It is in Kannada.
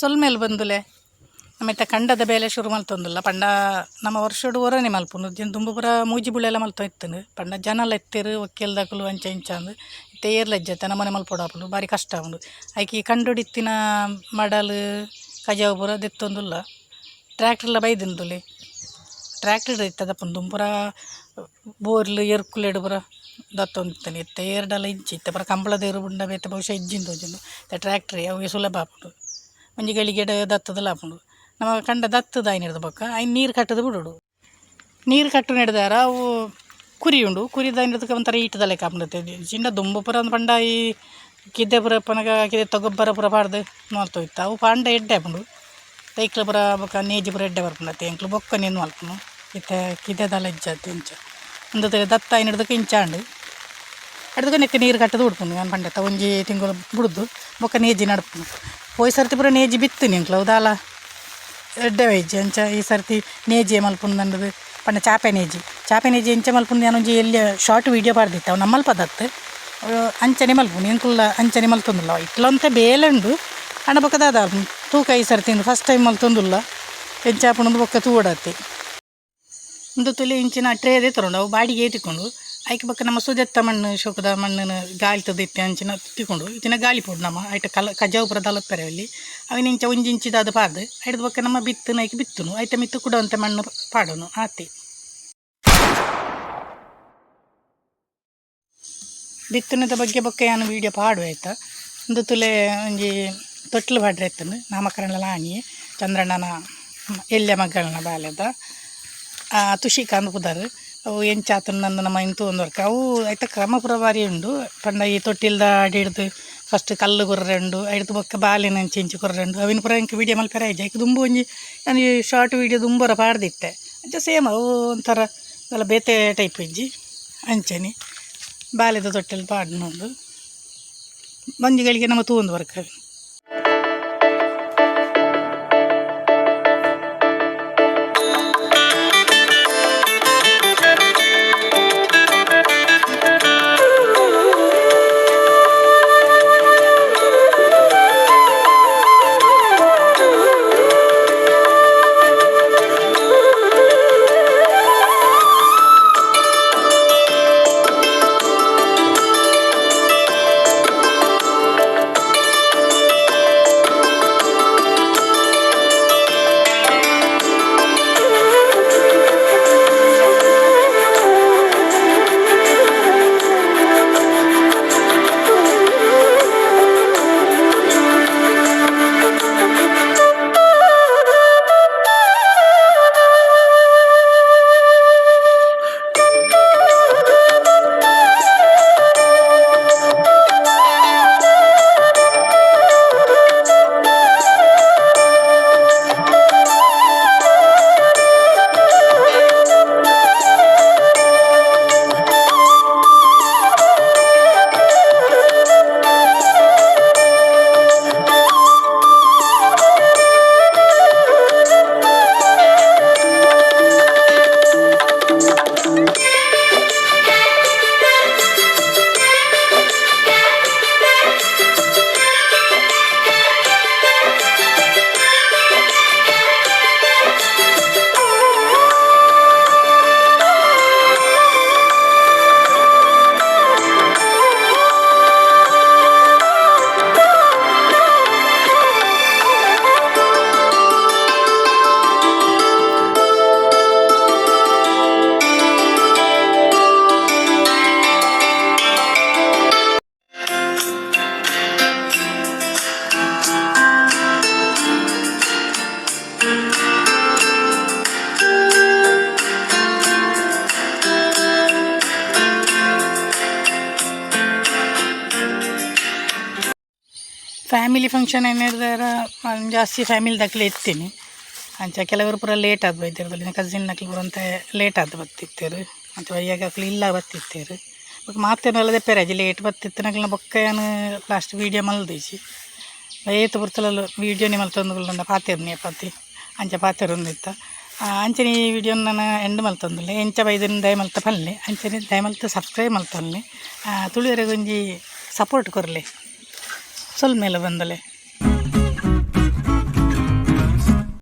ಸೊಲ್ಮೇಲೆ ಬಂದುಲೆ ಆಮೇಲೆ ಕಂಡದ ಬೇಲೆ ಶುರು ಮಲ್ತೊಂದುಲ್ಲ. ಪಂಡ ನಮ್ಮ ವರ್ಷಡು ಒರನೆ ಮಲ್ಪುನು ದಿನ ತುಂಬ ಪೂರ ಮೂಜಿ ಬುಳೆಲ್ಲ ಮಲ್ತೊ ಇತ್ತನು ಪಂಡ ಜನ ಎಲ್ಲ ಎತ್ತೇರು ಒಕ್ಕೆಲ್ದಾಕಲು ಅಂಚ ಇಂಚ ಅಂದು. ಇತ್ತೆ ಏರ್ಲ ಇಜ್ಜತ್ತೆ ನಮ್ಮನೆ ಮಲ್ಪೊಡಾಪುಂಡು ಬಾರಿ ಕಷ್ಟ ಉಂಡು ಐಕಿ ಕಂಡುಡಿತ್ತಿನ ಮಡಲು, ಕಜಾವು ಪೂರ ದೆತ್ತೊಂದುಲ್ಲ. ಟ್ರ್ಯಾಕ್ಟರ್ಲ ಬೈದಿಂದುಲೆ. ಟ್ರ್ಯಾಕ್ಟರ್ ಇತ್ತದಪ್ಪನ ಪೂರ ಬೋರ್ಲು ಎರ್ಕುಲೆಡು ಪೂರ ದತ್ತೊಂದಿತ್ತಾನೆ ಇತ್ತ ಏರ್ಡಲ ಇಂಚಿ ಪೂರ ಕಂಬಳದ ಇರು ಬುಂಡ ಬೇತೆ ಬಹುಶಃ ಇಜ್ಜಿಂದು ಟ್ರ್ಯಾಕ್ಟ್ರಿ, ಅವು ಸುಲಭ ಆಪುಂಡು. ಒಂಜಿ ಗಳಿಗೆ ದತ್ತದಲ್ಲ ಆಪುಂಡು ನಮ್ಮ ಕಂಡ ದತ್ತದ ಐನಿಡ್ದು ಬೊಕ್ಕ ಐ ನೀರು ಕಟ್ಟದು ಬಿಡುಡು. ನೀರು ಕಟ್ಟು ನಡೆದಾರ ಅವು ಕುರಿ ಉಂಡು. ಕುರಿ ದಾಯಿನದಕ್ಕೆ ಒಂಥರ ಈಟದಲ್ಲೇ ಕಾಪಾಡುತ್ತೆ ಚಿಂಡ ದುಂಬು ಪುರ ಅಂದ್ ಪಂಡ ಈ ಕಿದ್ದೆ ಪುರ ಪನಗ ಕಿದೆ ತೊಗೊಬ್ಬರ ಪುರ ಪಾಡ್ದು ನೋಡ್ತೋಯ್ತು ಅವು ಪಾಂಡ ಎಡ್ಡೆ ಆಪುಂಡು ತೈಕ್ಲ ಪುರ ಬೊಕ್ಕ ನೇಜಿ ಪುರ ಎಡ್ಡೆ ಬರ್ಕೊಂಡತ್ತೆ ಎಂಕ್ಲು ಬೊಕ್ಕ ನೀನು ಮಲ್ಪುನು ಇತ್ತೆ ಕಿದೆದಲ್ಲ ಇಜ್ಜತ್ತು ಇಂಚ. ಒಂದು ದತ್ತ ಇಂಚ ಇಂಚಾಂಡು ಅಡ್ದಕ್ಕೆ ನೆಕ್ಕ ನೀರು ಕಟ್ಟದು ಉಡ್ಕೊಂಡು ನಾನು ಪಂಡತ ಒಂಜಿ ತಿಂಗಳು ಬಿಡ್ದು ಬೊಕ್ಕ ನೇಜಿ ನಡ್ಪುನು. ಹೋಯ್ ಸರ್ತಿ ಪೂರ ನೇಜಿ ಬಿತ್ತು ಅಂಕ್ಲ ಹೌದಾಲ ಎಡ್ಡೆ ವೈಜಿ ಅಂಚ ಈ ಸರ್ತಿ ನೇಜಿ ಮಲ್ಪುಂದು ನಂದು ಪಂಡ ಚಾಪೆ ನೇಜಿ. ಚಾಪೆ ನೇಜಿ ಎಂಚ ಮಲ್ಪುಂದು ನಾನು ಒಂಜಿ ಎಲ್ಲಿ ಶಾರ್ಟ್ ವೀಡಿಯೋ ಬರ್ದಿತ್ತು, ಅವು ನಮ್ಮಲ್ಲಿ ಪದತ್ತು. ಅಂಚನೆ ಮಲ್ಪುಂಡು ಎಂಕುಲ್ಲ ಅಂಚನೆ ಮಲ್ತುಂದಿಲ್ಲ ಇಟ್ಲಂತ ಬೇಲೆ ಉಂಡು ಅಣ್ಣ ಬೊಕ್ಕ ದಾದ ತೂಕ ಈ ಸರ್ತಿ ಫಸ್ಟ್ ಟೈಮ್ ಮಲ್ತೊಂದುಲ್ಲ ಎಂಚ ಆಪುಂಡು ಬೊಕ್ಕ ತೂಡತ್ತೆ ಒಂದು ತುಲಿ ಇಂಚಿನ ಟ್ರೇದೇ ತಗೊಂಡು, ಅವು ಬಾಡಿಗೆ ಏತಿಕೊಂಡು ಐಕೆ ಬಕ್ಕ ನಮ್ಮ ಸುದೆತ್ತ ಮಣ್ಣು, ಶೋಕದ ಮಣ್ಣನ್ನು ಗಾಳಿ ತದಿತ್ತೆ ಅಂಚಿನ ತಿಕ್ಕೊಂಡು ಇತ್ತಿನ ಗಾಳಿ ಪೋಡು ನಮ್ಮ ಐಟ ಕಲ, ಕಜಾವುಪುರ ದಲಪ್ಪೆರೆ ಅಲ್ಲಿ ಅವಿನ ಇಂಚ ಒಂಜಿ ಇಂಚಿದಾದ ಪಾರ್ದು ಐಡ್ದು ಬಕ್ಕ ನಮ್ಮ ಬಿತ್ತು ನೈಕೆ ಬಿತ್ತುನು ಐತ ಮಿತ್ತು ಅಂತ ಮಣ್ಣು ಪಾಡೋನು, ಆತಿ. ಬಿತ್ತನದ ಬಗ್ಗೆ ಬೊಕ್ಕ ಏನು ವೀಡಿಯೋ ಪಾಡು ಆಯ್ತಾ. ಒಂದು ತುಲೆ ಒಂಜಿ ತೊಟ್ಲು ಪಾಡ್ರೆ ಎತ್ತನು ನಾಮಕರಣ ಲಾಣಿ ಚಂದ್ರಣ್ಣನ, ಎಲ್ಯ ಮಗಳನ ಬಾಲ್ಯದ ತುಷಿಕಾಂದ್ ಪುದರ್. ಅವು ಎಂಚಾತನ ನನ್ನ ನಮ್ಮ ಇಂತು ವರ್ಕ ಅವು ಐತ ಕ್ರಮ ಪ್ರಭಾರಿ ಉಂಡು. ಪಂಡ ಈ ತೊಟ್ಟಿಲ್ದ ಅಡಿ ಹಿಡ್ದು ಫಸ್ಟ್ ಕಲ್ಲು ಕೊರ್ರೆಂಡು ಹಿಡ್ದು ಬೊಕ್ಕ ಬಾಲಿನ ಇಂಚಿ ಕೊರ್ರೆಂಡು ಕೊರ್ರೆ ಅವಿನ ಪುರ ಇಂಕ ವೀಡಿಯೋ ಮೇಲೆ ಐಜ ಆಯ್ತು ದುಂಬು ಒಂಜಿ, ನಾನು ಈ ಶಾರ್ಟ್ ವೀಡಿಯೋ ದುಂಬರ ಪಾಡ್ದಿತ್ತೆ. ಅಂಚ ಸೇಮ್ ಅವು ಒಂಥರ ಎಲ್ಲ ಬೇತೆ ಟೈಪ್ ಇಜ್ಜಿ. ಅಂಚನೆ ಬಾಲ್ಯದ ತೊಟ್ಟಿಲ್ ಪಾಡ್ನೊಂದು. ಮಂಜಿಗಳಿಗೆ ನಮ್ಮ ತೂಂದು ವರ್ಕ ಫ್ಯಾಮಿಲಿ ಫಂಕ್ಷನ್ ಏನು ನಾನು ಜಾಸ್ತಿ ಫ್ಯಾಮಿಲಿ ದಕ್ಲೆ ಇರ್ತೀನಿ ಅಂಚ ಕೆಲವರು ಪೂರ ಲೇಟ್ ಆದ್ ಕಸಿನ್ ನಕ್ಲು ಅಂತ ಲೇಟ್ ಆದ ಬತ್ತಿತ್ತೇರು ಮತ್ತು ವಯ್ಯಾಗಕ್ಲು ಇಲ್ಲ ಬತ್ತಿತ್ತೇರು ಬಟ್ ಮಾತೇನಲ್ಲದೆ ಪೆರಾಜಿ ಲೇಟ್ ಬತ್ತಿತ್ತನಕ್ಲ ಬೊಕ್ಕ ಏನು ಲಾಸ್ಟ್ ವೀಡಿಯೋ ಮಲ್ದೀಸಿ. ಏತು ಬರ್ತಲಲ್ಲ ವೀಡಿಯೋ ನಿಮ್ಮಲ್ಲಿ ತಂದುಗಳನ್ನ ಪಾತೇರ್ನಿ ಪಾತಿ ಅಂಚ ಪಾತೇರೊಂದಿತ್ತ ಅಂಚನೆ ಈ ವಿಡಿಯೋ ನಾನು ಎಂಡ್ ಮಲ್ತೊಂದುಲ್ಲೆ ಎಂಚ ಬೈದಿನ ದಯ ಮಲ್ತ ಪಲ್ಲೆ. ಅಂಚನೆ ದಯ ಮಲ್ತ ಸಬ್ಸ್ಕ್ರೈಬ್ ಮಲ್ತೊಲ್ಲೆ ತುಳಿಯರೆಗೊಂಜಿ ಸಪೋರ್ಟ್ ಕೊರ್ಲೆ. ಸ್ವಲ್ಪ ಮೇಲೆ ಬಂದಲೆ